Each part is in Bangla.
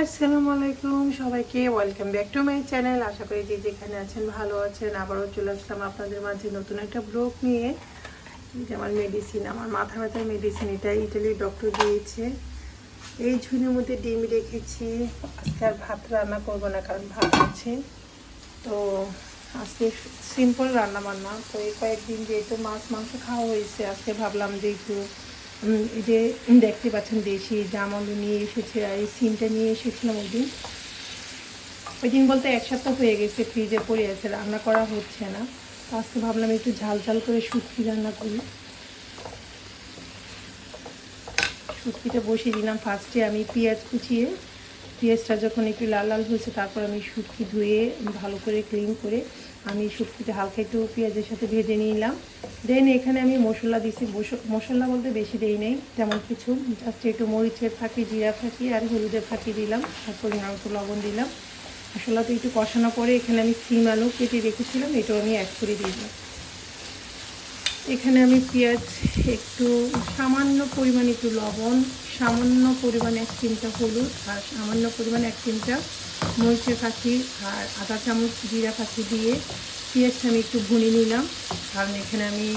আসসালামু আলাইকুম সবাইকে welcome back to my channel আশা করি যে যেখানে আছেন ভালো আছেন। আবারও চলে আসলাম আপনাদের মাঝে নতুন একটা ব্লগ নিয়ে। আমার মেডিসিন আমার মাথা ব্যথার মেডিসিন এটা ইটালির ডক্টর দিয়েছে। এই ঝুড়ির মধ্যে ডিম রেখেছি। আজকে আর ভাত রান্না করব না, কারণ ভাত আছে। তো আজকে সিম্পল রান্না বান্না তো এই কয়েকদিন যেহেতু মাছ, মাংস খাওয়া হয়েছে, আজকে ভাবলাম যে একটু যে দেখতে পাচ্ছেন দেশি জামাল নিয়ে এসেছে, আর এই সিমটা নিয়ে এসেছিলাম ওই দিন। ওই দিন বলতে এক সপ্তাহ হয়ে গেছে, ফ্রিজে পড়ে আছে, রান্না করা হচ্ছে না। আজকে ভাবলাম একটু ঝাল ঝাল করে শুটকি রান্না করি। শুটকিটা বসিয়ে দিলাম ফার্স্টে আমি পেঁয়াজ কুচিয়ে পেঁয়াজটা যখন একটু লাল লাল হয়েছে, তারপর আমি শুটকি ধুয়ে ভালো করে ক্লিন করে আমি শুটকিটা হালকা একটু পেঁয়াজের সাথে ভেজে নিলাম। দেন এখানে আমি মশলা দিছি। মশলা বলতে বেশি দেই নেই, তেমন কিছু। জাস্ট একটু মরিচের ফাঁকি, জিরা ফাঁকি আর হলুদের ফাঁকি দিলাম, তারপর একটু লবণ দিলাম। মশলাতে একটু কষানো পরে এখানে আমি সিম আলু কেটে রেখেছিলাম, এটাও আমি অ্যাড করে দিলাম। এখানে আমি পেঁয়াজ একটু সামান্য পরিমাণ একটু লবণ, সামান্য পরিমাণ এক চিমটা হলুদ আর সামান্য পরিমাণ এক চিমটা মরিচের পাখি আর আধা চামচ জিরা পাখি দিয়ে পেঁয়াজটা আমি একটু ভুনে নিলাম। কারণ এখানে আমি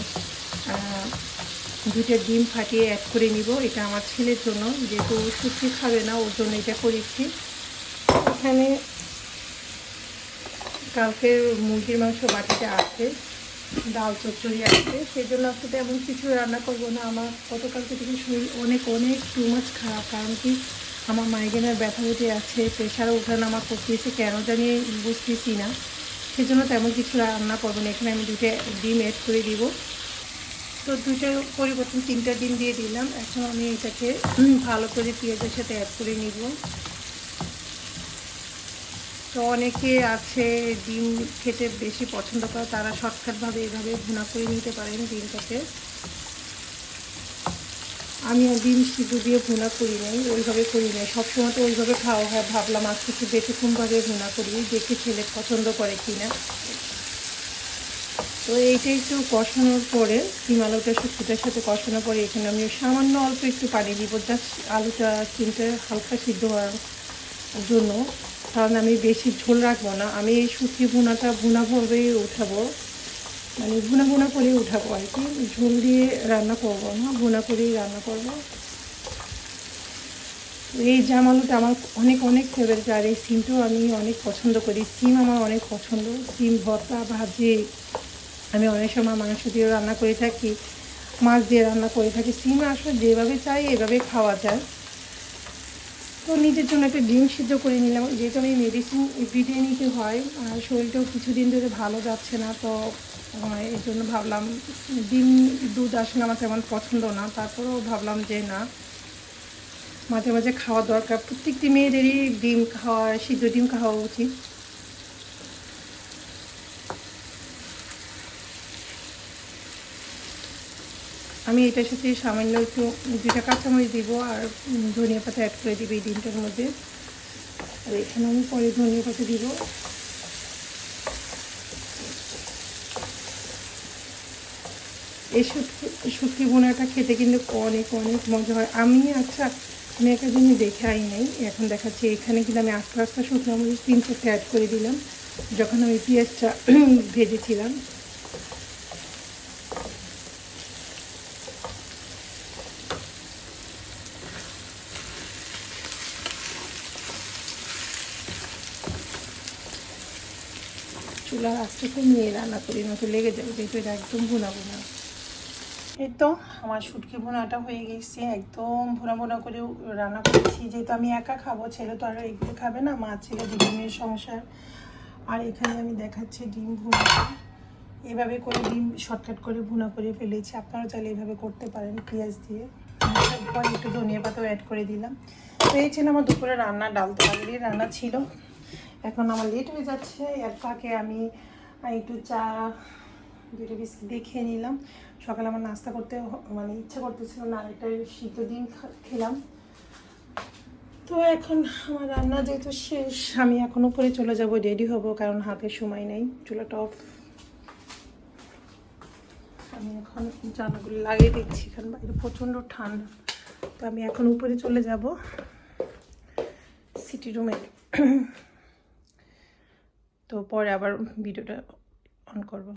দুটো ডিম ফাটিয়ে অ্যাড করে নিব। এটা আমার ছেলের জন্য। যেহেতু সুচি খাবে না, ওর জন্য এটা করেছি। এখানে কালকের মুরগির মাংস বাটিতে আছে। ডাল চচ্চড়ি আছে সেই জন্য আজকে তেমন কিছু রান্না করব না। আমার গতকালকে থেকে শরীর অনেক অনেক টু মাছ খারাপ, কারণ কি আমার মাইগ্রেনের ব্যথা উঠে আছে প্রেশার ওঠানামা করতেছে, কেন জানি বুঝতেছি না। সেই জন্য তেমন কিছু রান্না করব না, এখানে আমি দুটো ডিম অ্যাড করে দিব। তো দুটো পরিবর্তন, তিনটা ডিম দিয়ে দিলাম। এখন আমি এটাকে ভালো করে পেঁয়াজের সাথে অ্যাড করে নিব। তো অনেকে আছে, ডিম খেতে বেশি পছন্দ করে, তারা শর্টকাটভাবে এভাবে ভুনা করে নিতে পারেন ডিমটাকে। আমি ডিম সিদ্ধ দিয়ে ভুনা করি নাই, ওইভাবে করি নাই। সবসময় তো ওইভাবে খাওয়া হয়। ভাবলাম আজকে একটু ব্যতিক্রমভাবে ভুনা করি, দেখে ছেলে পছন্দ করে কিনা। তো এইটা একটু কষানোর পরে, ডিম আলুটা শুক্তিটার সাথে কষানোর পরে এখানে আমি সামান্য অল্প একটু পানি দিব, জাস্ট আলুটা চিনটা হালকা সিদ্ধ হওয়ার জন্য। কারণ আমি বেশি ঝোল রাখব না, আমি এই শুটকি ভুনাটা ভুনাভাবে উঠাবো। মানে ভুনা ভুনা করে উঠাবো আর কি, ঝোল দিয়ে রান্না করব না, ভুনা করেই রান্না করব। এই জাম আমার অনেক অনেক ফেভারিট আর এই সিমটাও আমি অনেক পছন্দ করি। সিম আমার অনেক পছন্দ, সিম, ভর্তা, ভাজি, আমি অনেক সময় মাংস দিয়ে রান্না করে থাকি, মাছ দিয়ে রান্না করে থাকি। সিম আসলে যেভাবে চাই এভাবে খাওয়া যায়। তো নিজের জন্য একটা ডিম সিদ্ধ করে নিলাম। যেহেতু আমি মেডিসিন এভরিডে নিতে হয়, আর শরীরটাও কিছুদিন ধরে ভালো যাচ্ছে না, তো এই জন্য ভাবলাম ডিম, দুধ আসলে আমার তেমন পছন্দ না। তারপরেও ভাবলাম যে না, মাঝে মাঝে খাওয়া দরকার। প্রত্যেকটি মেয়েদেরই ডিম খাওয়া, সিদ্ধ ডিম খাওয়া উচিত। আমি এটার সাথে সামান্য একটু দুটা কাঁচামরিচ দিব আর ধনিয়া পাতা অ্যাড করে দিব এই ডিমটার মধ্যে। আর এখানে আমি পরে ধনিয়া পাতা দিব। এই শুটকি বোনাটা খেতে কিন্তু অনেক অনেক মজা হয়। আমি আচ্ছা আমি একটা জিনিস দেখে আই নাই, এখন দেখাচ্ছি। এখানে কিন্তু আমি আস্তে আস্তে শুকনো মরিচ তিন চারটে অ্যাড করে দিলাম। যখন আমি পেঁয়াজটা ভেজেছিলাম চুলার আস্তে কমিয়ে রান্না করি নয়তো লেগে যাবে যেহেতু এটা একদম ভুনা ভুনা। এই তো আমার শুটকি ভুনাটা হয়ে গেছে, একদম ভুনা ভুনা করে রান্না করেছি। যেহেতু আমি একা খাব, ছেলে তো আর এগুলো খাবে না, মা ছেলে দুজনের সংসার। আর এখানে আমি দেখাচ্ছি ডিম ভুনা। এভাবে করে ডিম শর্টকাট করে ভুনা করে ফেলেছি। আপনারা চাইলে এভাবে করতে পারেন পেঁয়াজ দিয়ে। একটু ধনিয়া পাতাও অ্যাড করে দিলাম। তো এই ছিল আমার দুপুরে রান্না ডাল তরকারি। রান্না ছিল এখন আমার লেট হয়ে যাচ্ছে। এর ফাঁকে আমি একটু চা, দুটো বিস্কিট দিয়ে খেয়ে নিলাম। সকালে আমার নাস্তা করতে মানে ইচ্ছা করতেছিল না, আর একটা শীত দিন খেলাম। তো এখন আমার রান্না যেহেতু শেষ, আমি এখন উপরে চলে যাব রেডি হব, কারণ হাতে সময় নেই, চুলাটা অফ আমি এখন জানাগুলো লাগিয়ে দিচ্ছি, কারণ বাইরে প্রচণ্ড ঠান্ডা। তো আমি এখন উপরে চলে যাব সিটি রুমে তো পরে আবার ভিডিওটা অন করব।